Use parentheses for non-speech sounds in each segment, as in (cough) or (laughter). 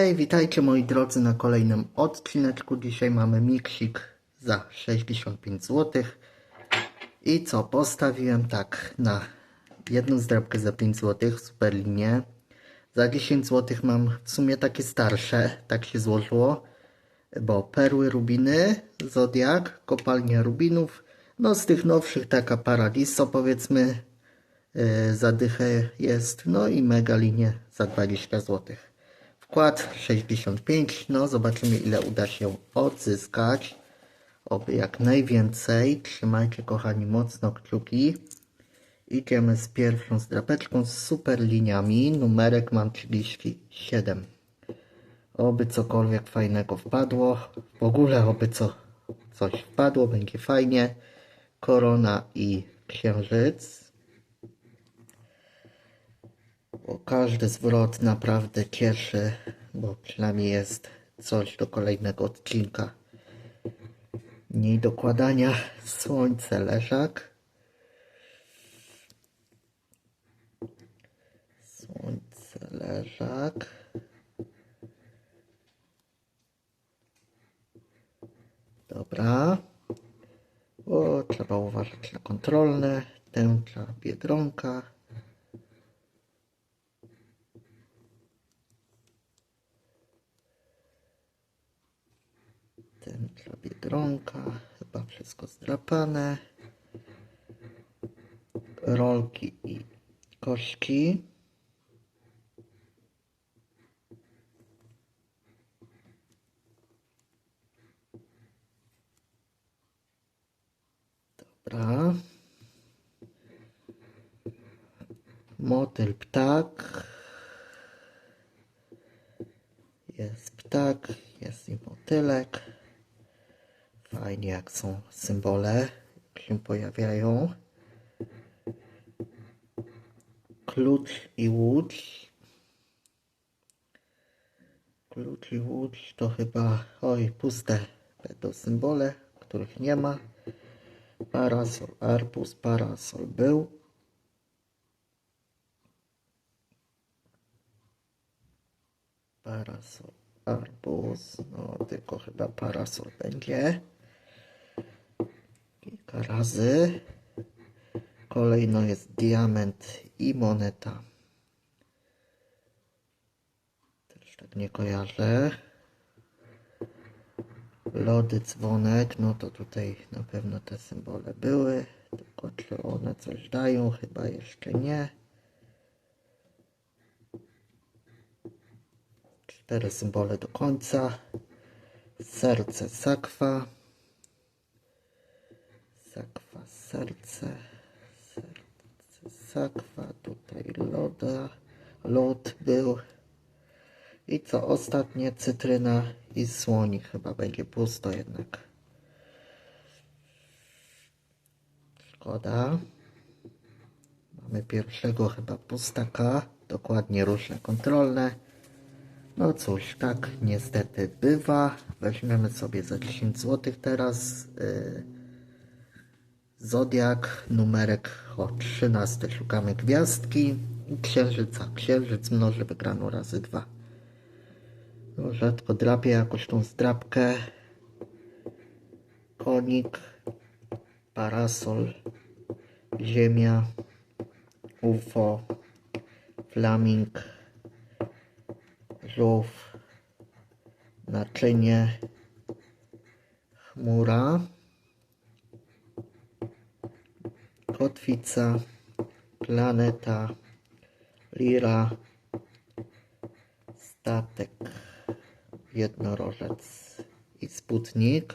Hej, witajcie moi drodzy na kolejnym odcineczku. Dzisiaj mamy miksik za 65 zł. I co, postawiłem tak na jedną zdrabkę za 5 zł, super linię. Za 10 zł mam w sumie takie starsze, tak się złożyło. Bo perły rubiny, zodiak, kopalnia rubinów. No z tych nowszych taka paradiso powiedzmy yy, za dychę jest. No i mega linie za 20 zł. Wkład 65, no zobaczymy ile uda się odzyskać. Oby jak najwięcej. Trzymajcie kochani mocno kciuki. Idziemy z pierwszą zdrapeczką z super liniami. Numerek mam 37. Oby cokolwiek fajnego wpadło. W ogóle oby co, coś wpadło, będzie fajnie. Korona i księżyc. Bo każdy zwrot naprawdę cieszy, bo przynajmniej jest coś do kolejnego odcinka. Mniej dokładania słońce leżak. Słońce leżak. Dobra. O, trzeba uważać na kontrolne. Tęcza biedronka. Tęcza biedronka. Chyba wszystko zdrapane. Rolki i koszki. Dobra. Motyl ptak. Jest ptak, jest i motylek. Fajnie jak są symbole, jak się pojawiają. Klucz i łódź. Klucz i łódź to chyba, oj, puste będą symbole, których nie ma. Parasol, arbus, parasol był. Parasol, arbus, no tylko chyba parasol będzie. Razy. Kolejno jest diament i moneta. Też tak nie kojarzę. Lody, dzwonek, no to tutaj na pewno te symbole były. Tylko czy one coś dają? Chyba jeszcze nie. Cztery symbole do końca. Serce, sakwa. Sakwa, serce. Serce, sakwa. Tutaj loda. Lód był. I co ostatnie? Cytryna i słonik. Chyba będzie pusto jednak. Szkoda. Mamy pierwszego chyba pustaka. Dokładnie różne kontrolne. No cóż, tak niestety bywa. Weźmiemy sobie za 10 zł teraz. Yy, Zodiak, numerek o 13. Szukamy gwiazdki i księżyca. Księżyc mnoży wygraną razy 2. No, rzadko drapię jakoś tą zdrapkę. Konik, parasol, ziemia, UFO, flaming, żółw, naczynie, chmura, kotwica, planeta, lira, statek, jednorożec i sputnik,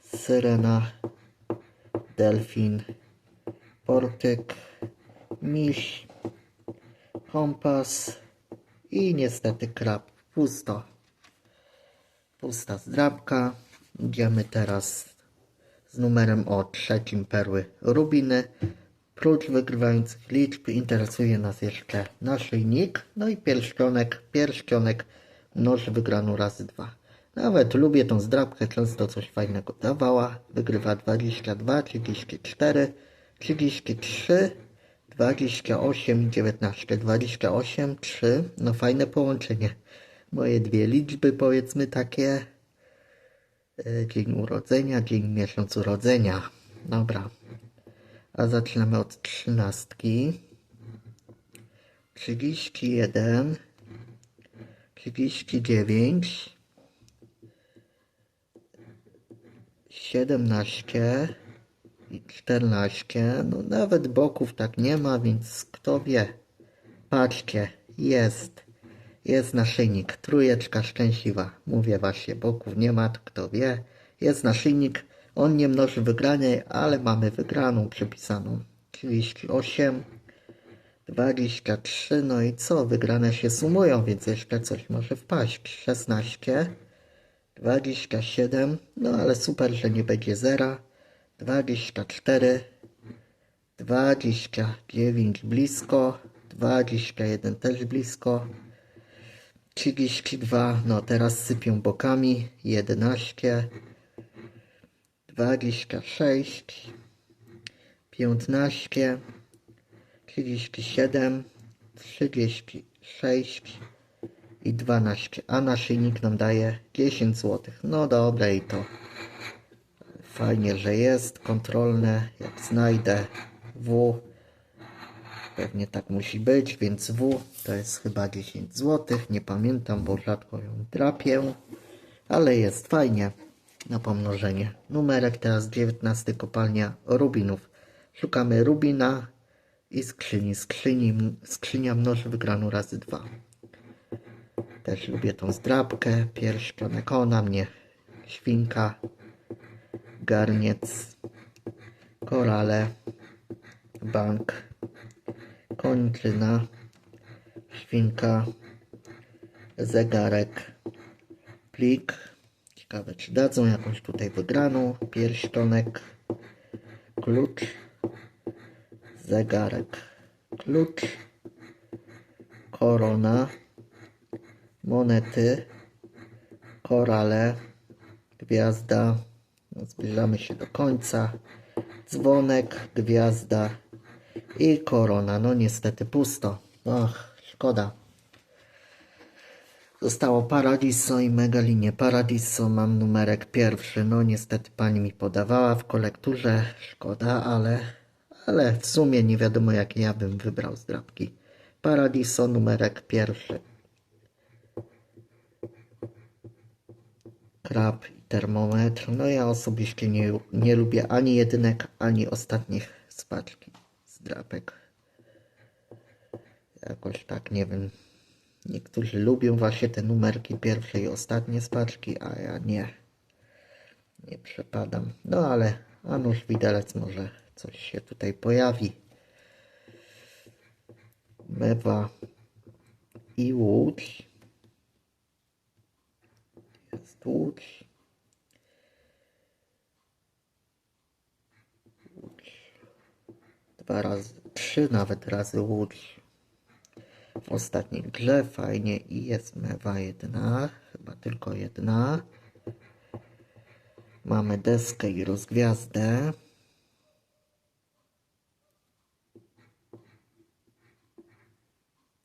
syrena, delfin, portyk, miś, kompas i niestety krab. Pusto. Pusta zdrabka. Idziemy teraz numerem o trzecim perły rubiny. Prócz wygrywających liczb interesuje nas jeszcze naszyjnik, no i pierścionek. Pierścionek mnoży wygraną razy dwa. Nawet lubię tą zdrabkę, często coś fajnego dawała. Wygrywa 22, 34, 33, 28 i 19. 28, 3. No fajne połączenie. Moje dwie liczby powiedzmy takie. E, Dzień urodzenia, dzień miesiąc urodzenia. Dobra. A zaczynamy od trzynastki. 31. 39. 17 i 14. No nawet boków tak nie ma, więc kto wie. Patrzcie, jest. Jest naszyjnik. Trójeczka szczęśliwa. Mówię właśnie, boków nie ma, to kto wie. Jest naszyjnik. On nie mnoży wygranej, ale mamy wygraną przypisaną. 38, 23, no i co? Wygrane się sumują, więc jeszcze coś może wpaść. 16, 27, no ale super, że nie będzie zera. 24, 29 blisko, 21 też blisko, 32, no teraz sypią bokami, 11, 26, 15, 37, 36 i 12, a naszyjnik nam daje 10 zł. No dobra i to. Fajnie, że jest kontrolne. Jak znajdę W, pewnie tak musi być, więc W to jest chyba 10 zł. Nie pamiętam, bo rzadko ją drapię, ale jest fajnie na pomnożenie. Numerek teraz 19 kopalnia rubinów. Szukamy rubina i skrzyni. Skrzyni, skrzynia mnoży wygraną razy dwa. Też lubię tą zdrabkę. Pierścionek, o na mnie. Świnka, garniec, korale, bank, kończyna, świnka, zegarek, plik. Ciekawe, czy dadzą jakąś tutaj wygraną. Pierścionek, klucz, zegarek, klucz, korona, monety, korale, gwiazda. No, zbliżamy się do końca. Dzwonek, gwiazda i korona. No niestety pusto. Och, szkoda. Zostało Paradiso i Megalinie. Paradiso mam numerek pierwszy. No niestety pani mi podawała w kolekturze. Szkoda, ale, ale w sumie nie wiadomo jakie ja bym wybrał zdrabki. Paradiso numerek pierwszy. Krab i termometr. No ja osobiście nie, nie lubię ani jedynek, ani ostatnich z zdrapek. Jakoś tak, nie wiem. Niektórzy lubią właśnie te numerki pierwsze i ostatnie z paczki, a ja nie. Nie przepadam. No ale a nuż widelec może coś się tutaj pojawi. Mewa i łódź. Jest. Łódź. Dwa razy, trzy nawet razy łódź. W ostatniej grze fajnie i jest mewa jedna, chyba tylko jedna. Mamy deskę i rozgwiazdę.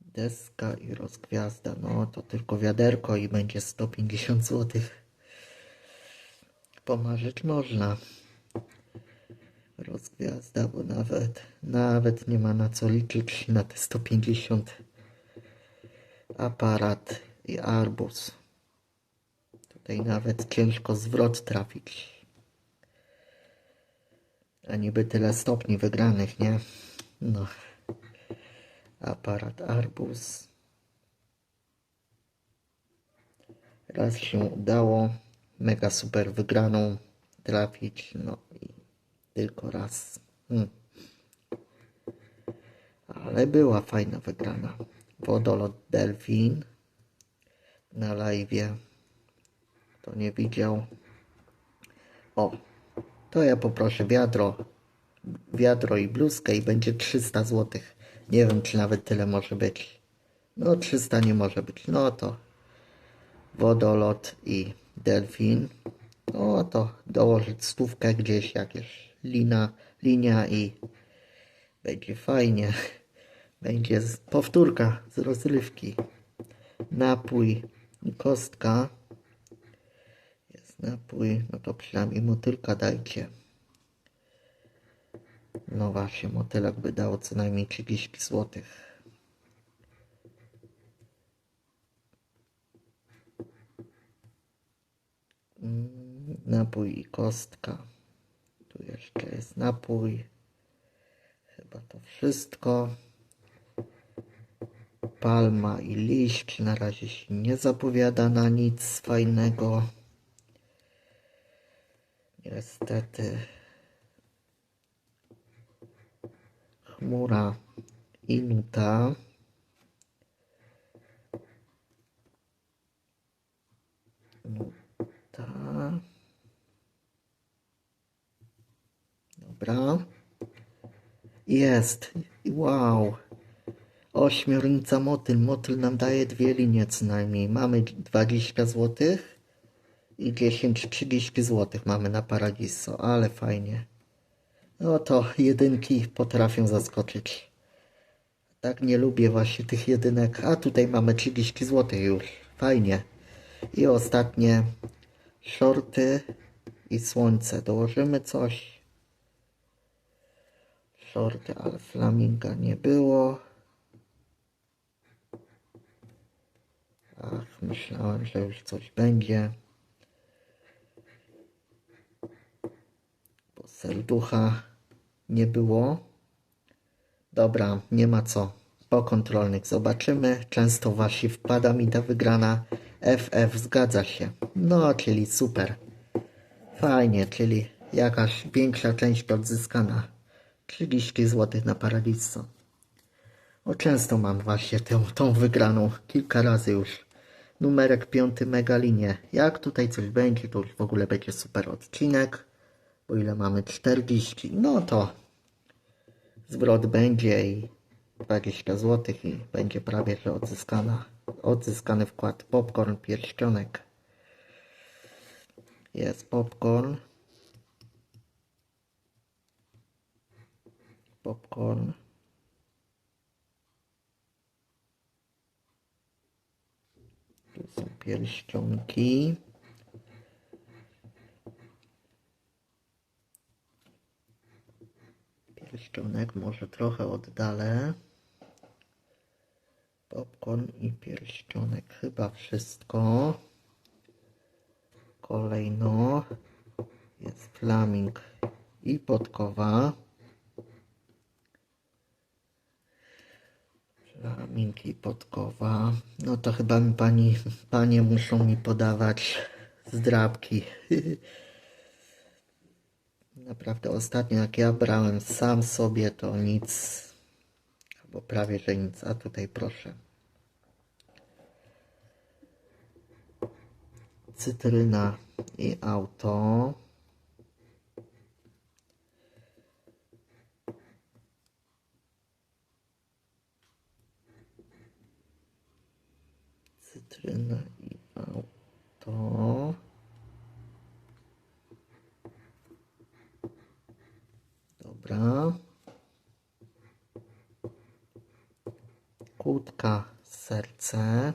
Deska i rozgwiazda, no to tylko wiaderko i będzie 150 zł. Pomarzyć można. Rozgwiazda, bo nawet, nawet nie ma na co liczyć na te 150. Aparat i arbus. Tutaj nawet ciężko zwrot trafić. A niby tyle stopni wygranych, nie? No. Aparat arbus. Raz się udało mega super wygraną trafić, no i tylko raz. Hmm. Ale była fajna wygrana. Wodolot Delfin na live. Kto nie widział. O, to ja poproszę wiadro, wiadro i bluzkę i będzie 300 zł. Nie wiem, czy nawet tyle może być. No 300 nie może być. No to wodolot i delfin. No to dołożyć stówkę gdzieś, jakieś lina, linia i Będzie fajnie. Będzie powtórka z rozrywki. Napój i kostka. Jest napój, no to przynajmniej motylka dajcie. No właśnie, motylek by dało co najmniej 30 zł. Mm, Napój i kostka. Jeszcze jest napój. Chyba to wszystko. Palma i liść na razie się nie zapowiada na nic fajnego. Niestety. Chmura i nuta. Nuta. Dobra. Jest. Wow. Ośmiornica motyl. Motyl nam daje dwie linie co najmniej. Mamy 20 zł i 10-30 zł mamy na Paradiso, ale fajnie. No to jedynki potrafią zaskoczyć. Tak nie lubię właśnie tych jedynek. A tutaj mamy 30 zł już. Fajnie. I ostatnie shorty i słońce. Dołożymy coś. Shorty, ale flaminga nie było. Ach, myślałem, że już coś będzie. Bo serducha nie było. Dobra, nie ma co. Po kontrolnych zobaczymy. Często wasi wpada mi ta wygrana. FF zgadza się. No, czyli super. Fajnie, czyli jakaś większa część odzyskana. 30 zł na Paradiso. O, często mam właśnie tę, tą wygraną. Kilka razy już. Numerek piąty megalinie. Jak tutaj coś będzie, to już w ogóle będzie super odcinek. Bo ile mamy? 40. No to zwrot będzie i 20 zł i będzie prawie że odzyskana, odzyskany wkład. Popcorn, pierścionek. Jest popcorn. Popcorn. Tu są pierścionki. Pierścionek może trochę oddalę. Popcorn i pierścionek. Chyba wszystko. Kolejno jest flaming i podkowa. Flaming i podkowa. No to chyba mi pani, panie muszą mi podawać zdrabki. (laughs) Naprawdę ostatnio jak ja brałem sam sobie to nic, albo prawie że nic, a tutaj proszę. Cytryna i auto. Cytryna i auto. Dobra. Kłódka, serce.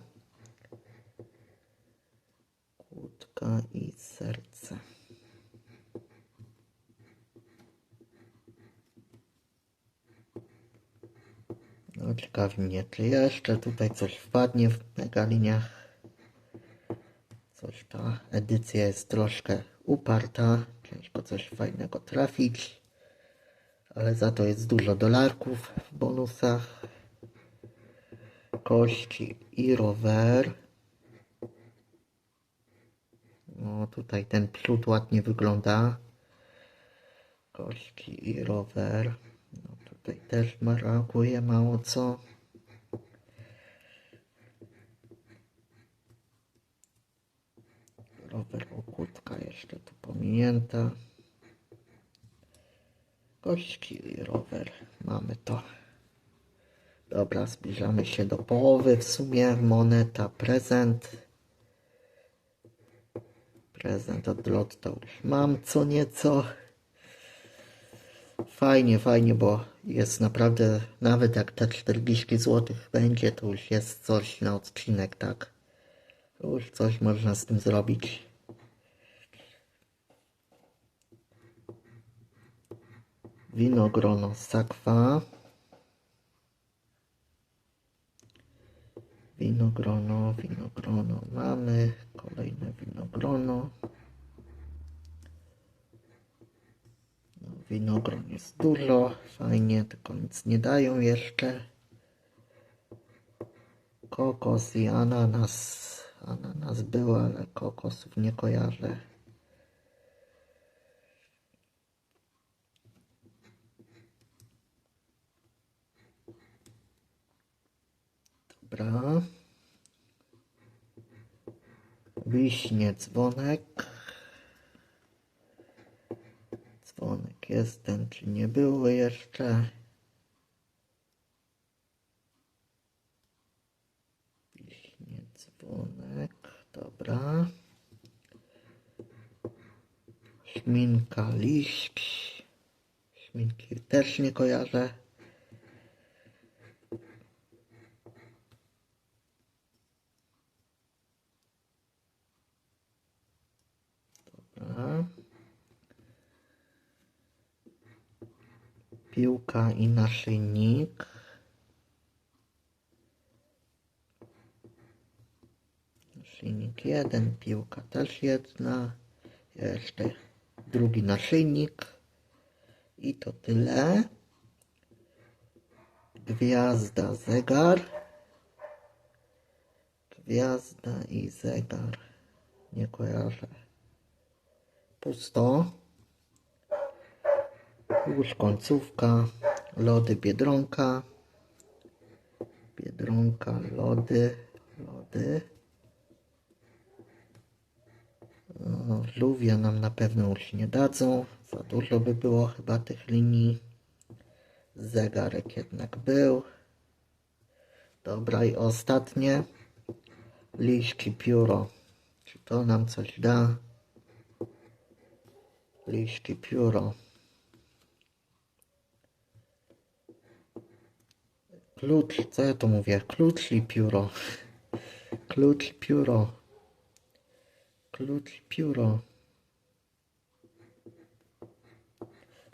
Kłódka i serce. No ciekawi mnie, czy jeszcze tutaj coś wpadnie w megaliniach. Coś ta edycja jest troszkę uparta. Ciężko coś fajnego trafić. Ale za to jest dużo dolarków w bonusach. Kości i rower. No tutaj ten przód ładnie wygląda. Kości i rower. No tutaj też brakuje mało co. Rower okładka jeszcze tu pominięta. Kości i rower. Mamy to. Dobra, zbliżamy się do połowy. W sumie moneta, prezent. Prezent od Lotto już mam co nieco. Fajnie, fajnie, bo jest naprawdę, nawet jak te 40 zł będzie, to już jest coś na odcinek, tak? To już coś można z tym zrobić. Winogrono sakwa. Winogrono, winogrono mamy. Kolejne winogrono. No, winogron jest dużo, fajnie, tylko nic nie dają jeszcze. Kokos i ananas. Ananas był, ale kokosów nie kojarzę. Dobra. Wiśnie, dzwonek. Dzwonek jest ten, czy nie było jeszcze? Wiśnie, dzwonek. Dobra. Szminka, liść. Szminki też nie kojarzę. Dobra. Piłka i naszyjnik. Naszyjnik jeden, piłka też jedna. Jeszcze drugi naszyjnik. I to tyle. Gwiazda, zegar. Gwiazda i zegar. Nie kojarzę. Pusto. Już końcówka. Lody Biedronka. Biedronka, lody, lody. O, Żółwie nam na pewno już nie dadzą. Za dużo by było chyba tych linii. Zegarek jednak był. Dobra i ostatnie. Liści pióro. Czy to nam coś da? Liści pióro. Klucz, co ja to mówię? Klucz i pióro. Klucz i pióro. I pióro.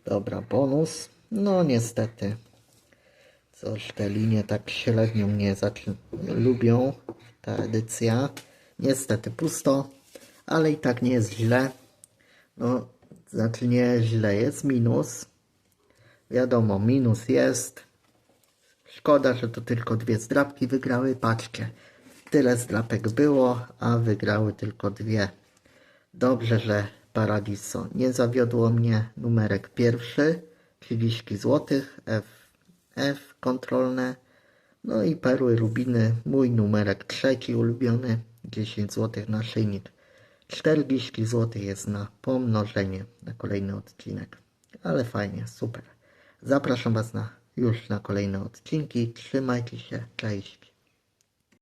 Dobra, bonus. No niestety. Coś te linie tak średnio mnie lubią. Ta edycja. Niestety pusto, ale i tak nie jest źle. No, znaczy nie źle, jest minus. Wiadomo, minus jest. Szkoda, że to tylko dwie zdrabki wygrały. Patrzcie, tyle zdrapek było, a wygrały tylko dwie. Dobrze, że Paradiso nie zawiodło mnie. Numerek pierwszy, 30 zł, F, F kontrolne. No i perły rubiny, mój numerek trzeci ulubiony, 10 zł na szyjnik. 40 zł jest na pomnożenie, na kolejny odcinek. Ale fajnie, super. Zapraszam Was na, już na kolejne odcinki. Trzymajcie się, cześć.